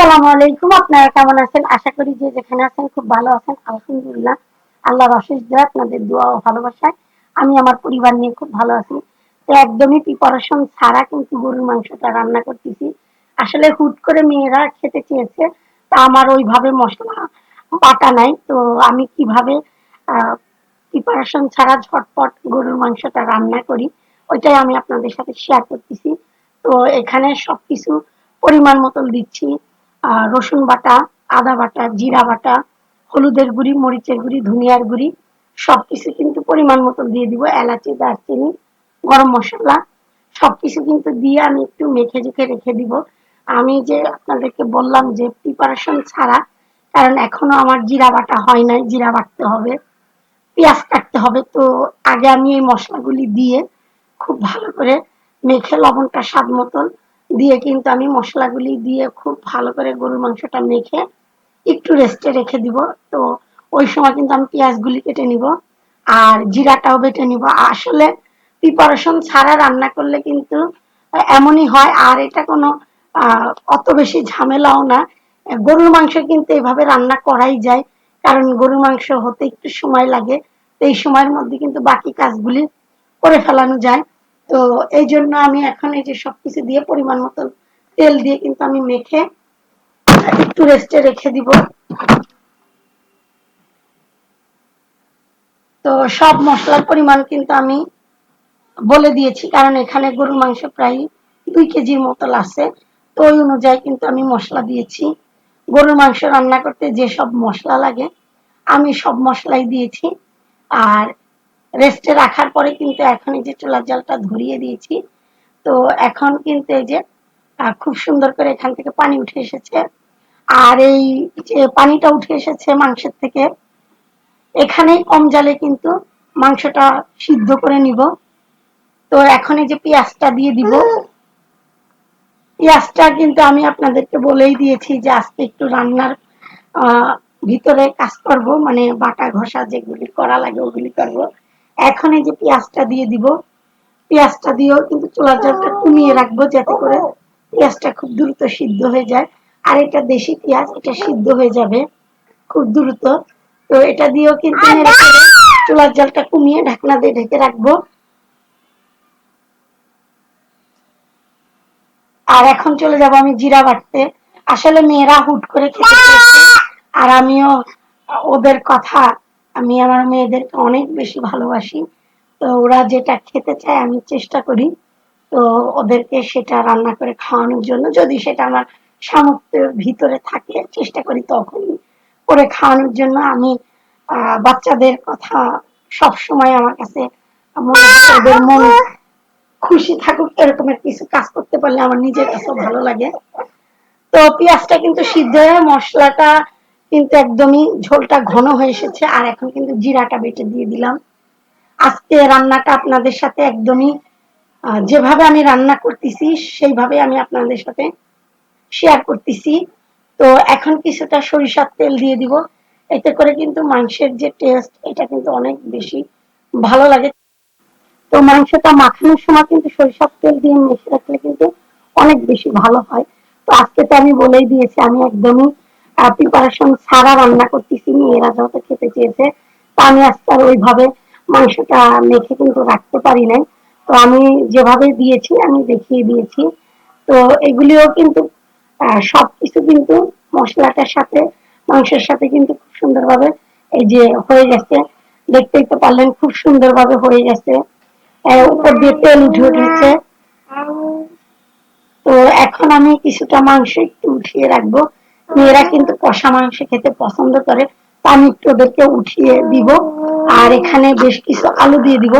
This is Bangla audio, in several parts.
আসসালামু আলাইকুম। আপনারা কেমন আছেন? আশা করি যে যেখানে আছেন খুব ভালো আছেন। আলহামদুলিল্লাহ, আল্লাহর অশেষ দয়া, আপনাদের দোয়া ও ভালোবাসায় আমি আমার পরিবার নিয়ে খুব ভালো আছি। তো একদমই প্রিপারেশন ছাড়া কিন্তু গরুর মাংসটা রান্না করতেছি। আসলে হুট করে মেয়েরা খেতে চেয়েছে, তা আমার ওইভাবে মশলা বাটা নাই। তো আমি কীভাবে প্রিপারেশন ছাড়া ঝটপট গরুর মাংসটা রান্না করি, ওইটাই আমি আপনাদের সাথে শেয়ার করতেছি। তো এখানে সবকিছু পরিমাণ মতন দিচ্ছি। রসুন বাটা, আদা বাটা, জিরা বাটা, হলুদের গুঁড়ি, মরিচের গুঁড়ি, ধনিয়ার গুঁড়ি, সবকিছু কিন্তু পরিমাণ মতন দিয়ে দিব, এলাচি, দারচিনি, গরম মশলা, সবকিছু কিন্তু দিয়ে আমি একটু মেখে জুখে রেখে দিব। আমি যে আপনাদেরকে বললাম যে প্রিপারেশন ছাড়া, কারণ এখনও আমার জিরা বাটা হয় নাই, জিরা বাটতে হবে, পেঁয়াজ কাটতে হবে, তো আগে আমি এই মশলাগুলি দিয়ে খুব ভালো করে মেখে লবণটা স্বাদ মতন দিয়ে কিন্তু আমি মশলাগুলি দিয়ে খুব ভালো করে গরুর মাংসটা মেখে একটু রেস্টে রেখে দিব। তো ওই সময় কিন্তু আমি পেঁয়াজগুলি কেটে নিব আর জিরাটাও বেটে নিব। আসলে প্রিপারেশন ছাড়া রান্না করলে কিন্তু এমনই হয় আর এটা কোনো অত বেশি ঝামেলাও না। গরুর মাংস কিন্তু এভাবে রান্না করাই যায়, কারণ গরুর মাংস হতে একটু সময় লাগে। এই সময়ের মধ্যে কিন্তু বাকি কাজগুলি করে ফেলানো যায়। তো এই জন্য আমি এখন এই যে সবকিছু দিয়ে পরিমাণ মতো তেল দিয়ে কিন্তু আমি মেখে একটু রেস্টে রেখে দিব। তো সব মশলার পরিমাণ কিন্তু আমি বলে দিয়েছি, কারণ এখানে গরুর মাংস প্রায় দুই কেজির মতো আছে। তো ওই অনুযায়ী কিন্তু আমি মশলা দিয়েছি। গরুর মাংস রান্না করতে যে সব মশলা লাগে, আমি সব মশলাই দিয়েছি। আর রেস্টে রাখার পরে কিন্তু এখন এই যে চুলার জলটা ধরিয়ে দিয়েছি, তো এখন কিন্তু এই যে খুব সুন্দর করে এখান থেকে পানি উঠে এসেছে। আর এই যে পানিটা উঠে এসেছে মাংসের থেকে এখানে কম জালে কিন্তু মাংসটা সিদ্ধ করে নিব। তো এখন এই যে পেঁয়াজটা দিয়ে দিব। পেঁয়াজটা কিন্তু আমি আপনাদেরকে বলেই দিয়েছি যে আজকে একটু রান্নার ভিতরে কাজ করব মানে বাটা ঘষা যেগুলি করা লাগে ওগুলি করব। এখন এই যে পেঁয়াজটা দিয়ে দিব পেঁয়াজটা দিয়েও কিন্তু চুলার জলটা কমিয়ে রাখব যাতে করে পেঁয়াজটা খুব দ্রুত সিদ্ধ হয়ে যায়। আর এটা দেশি পেঁয়াজ এটা সিদ্ধ হয়ে যাবে খুব দ্রুত। তো এটা দিয়েও কিন্তু চুলার জলটা কমিয়ে ঢাকনা দিয়ে ঢেকে রাখব। আর এখন চলে যাব আমি জিরা বাটতে। আসলে মেয়েরা হুট করে খেতে আর আমিও ওদের কথা আমি আমার মেয়েদেরকে অনেক বেশি ভালোবাসি। তো ওরা যেটা খেতে চায় আমি চেষ্টা করি। তো ওদেরকে সেটা রান্না করে খাওয়ানোর জন্য। যদি সেটা আমার সামর্থ্যের ভিতরে থাকে, চেষ্টা করি তখনই করে খাওয়ানোর জন্য। আমি বাচ্চাদের কথা সব সময় আমার কাছে ওদের মন খুশি থাকুক এরকমের কিছু কাজ করতে পারলে আমার নিজের কাছেও ভালো লাগে। তো পেঁয়াজটা কিন্তু সিদ্ধ হয়ে মশলাটা কিন্তু একদমই ঝোলটা ঘন হয়ে এসেছে, আর এখন কিন্তু জিরাটা বেটে দিয়ে দিলাম। আজকে রান্নাটা আপনাদের সাথে একদমই যেভাবে আমি রান্না করতেছি, সেইভাবে আমি আপনাদের সাথে শেয়ার করতেছি। তো এখন কিছুটা সরিষার তেল দিয়ে দিব। এতে করে কিন্তু মাংসের যে টেস্ট এটা কিন্তু অনেক বেশি ভালো লাগে। তো মাংসটা মাখানোর সময় কিন্তু সরিষার তেল দিয়ে মেখে রাখলে কিন্তু অনেক বেশি ভালো হয়। তো আজকে তো আমি বলেই দিয়েছি, আমি একদমই প্রিপারেশন রান্না করতেছি, মেয়েরা যত খেতে চেয়েছে, তা আমি ওইভাবে মাংসটা মেখে কিন্তু রাখতে পারি নাই। তো আমি যেভাবে দিয়েছি, আমি দেখিয়ে দিয়েছি। তো এগুলিও কিন্তু সবকিছু কিন্তু মশলাটার সাথে, মাংসের সাথে কিন্তু খুব সুন্দরভাবে এই যে হয়ে গেছে। দেখতেই তো পারলেন খুব সুন্দরভাবে হয়ে গেছে। উপর দিয়ে তেল উঠেছে। তো এখন আমি কিছুটা মাংস একটু উঠিয়ে রাখব। মেয়েরা কিন্তু কষা মাংস খেতে পছন্দ করে। তা আমি একটু ওদেরকে উঠিয়ে দিব। আর এখানে বেশ কিছু আলু দিয়ে দিব।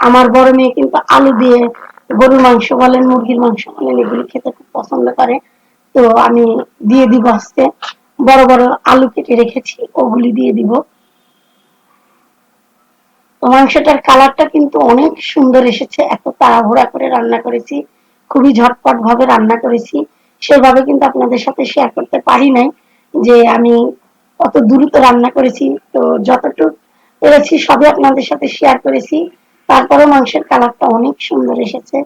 আমার বড় মেয়ে কিন্তু আলু দিয়ে গরুর মাংস বলেন, মুরগির মাংস বলেন, এগুলি খেতে খুব পছন্দ করে। তো আমি দিয়ে দিব আজকে। বড় বড় আলু কেটে রেখেছি, ওগুলি দিয়ে দিব। তো মাংসটার কালারটা কিন্তু অনেক সুন্দর এসেছে। এত তাড়াহুড়া করে রান্না করেছি। খুবই ঝটপট ভাবে রান্না করেছি। সেভাবে কিন্তু আপনাদের সাথে শেয়ার করতে পারি নাই যে আমি কত দ্রুত রান্না করেছি। তো যতটুকু পেরেছি সবই আপনাদের সাথে শেয়ার করেছি। তারপরে মাংসের কালারটা অনেক সুন্দর এসেছে।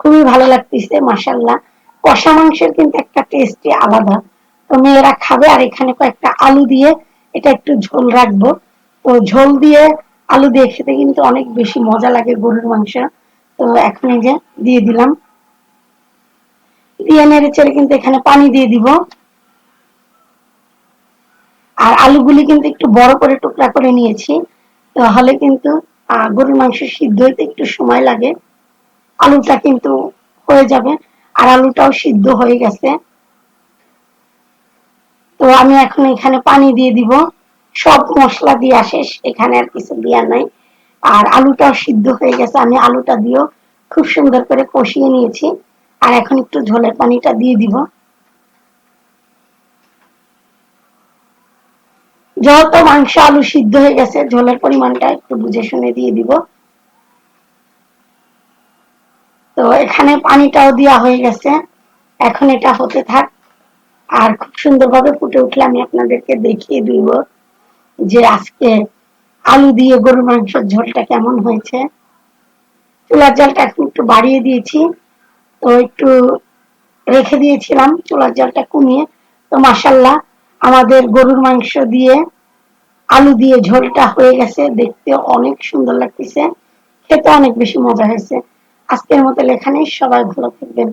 খুবই ভালো লাগতেছে মাসাল্লাহ কষা মাংসের কিন্তু একটা টেস্টই আলাদা। তো মেয়েরা খাবে আর এখানে কয়েকটা আলু দিয়ে এটা একটু ঝোল রাখব। তো ঝোল দিয়ে আলু দিয়ে খেতে কিন্তু অনেক বেশি মজা লাগে গরুর মাংস। তো এখন এই যে দিয়ে দিলাম। দিয়ে নেড়ে কিন্তু এখানে পানি দিয়ে দিব। আর আলুগুলি কিন্তু একটু বড় করে টুকরা করে নিয়েছি। তাহলে কিন্তু গরুর মাংস সিদ্ধ হইতে একটু সময় লাগে। আলুটা কিন্তু হয়ে যাবে। আর আলুটাও সিদ্ধ হয়ে গেছে। তো আমি এখন এখানে পানি দিয়ে দিব। সব মশলা দিয়া শেষ। এখানে আর কিছু দেওয়া নাই। আর আলুটাও সিদ্ধ হয়ে গেছে। আমি আলুটা দিয়েও খুব সুন্দর করে কষিয়ে নিয়েছি। আর এখন একটু ঝোলের পানিটা দিয়ে দিব। যত মাংস আলু সিদ্ধ হয়ে গেছে, ঝোলের পরিমাণটা একটু বুঝে শুনে দিয়ে দিব। তো এখানে পানিটাও দেওয়া হয়ে গেছে। এখন এটা হতে থাক। আর খুব সুন্দরভাবে ফুটে উঠলে আমি আপনাদেরকে দেখিয়ে দিব যে আজকে আলু দিয়ে গরুর মাংসের ঝোলটা কেমন হয়েছে। চুলার জলটা এখন একটু বাড়িয়ে দিয়েছি। তো একটু রেখে দিয়েছিলাম, চুলার জলটা কমিয়ে। তো মাসাল্লাহ আমাদের গরুর মাংস দিয়ে আলু দিয়ে ঝোলটা হয়ে গেছে। দেখতে অনেক সুন্দর লাগতেছে। খেতে অনেক বেশি মজা হয়েছে। আজকের মতো লেখানে সবাই ভালো থাকবেন।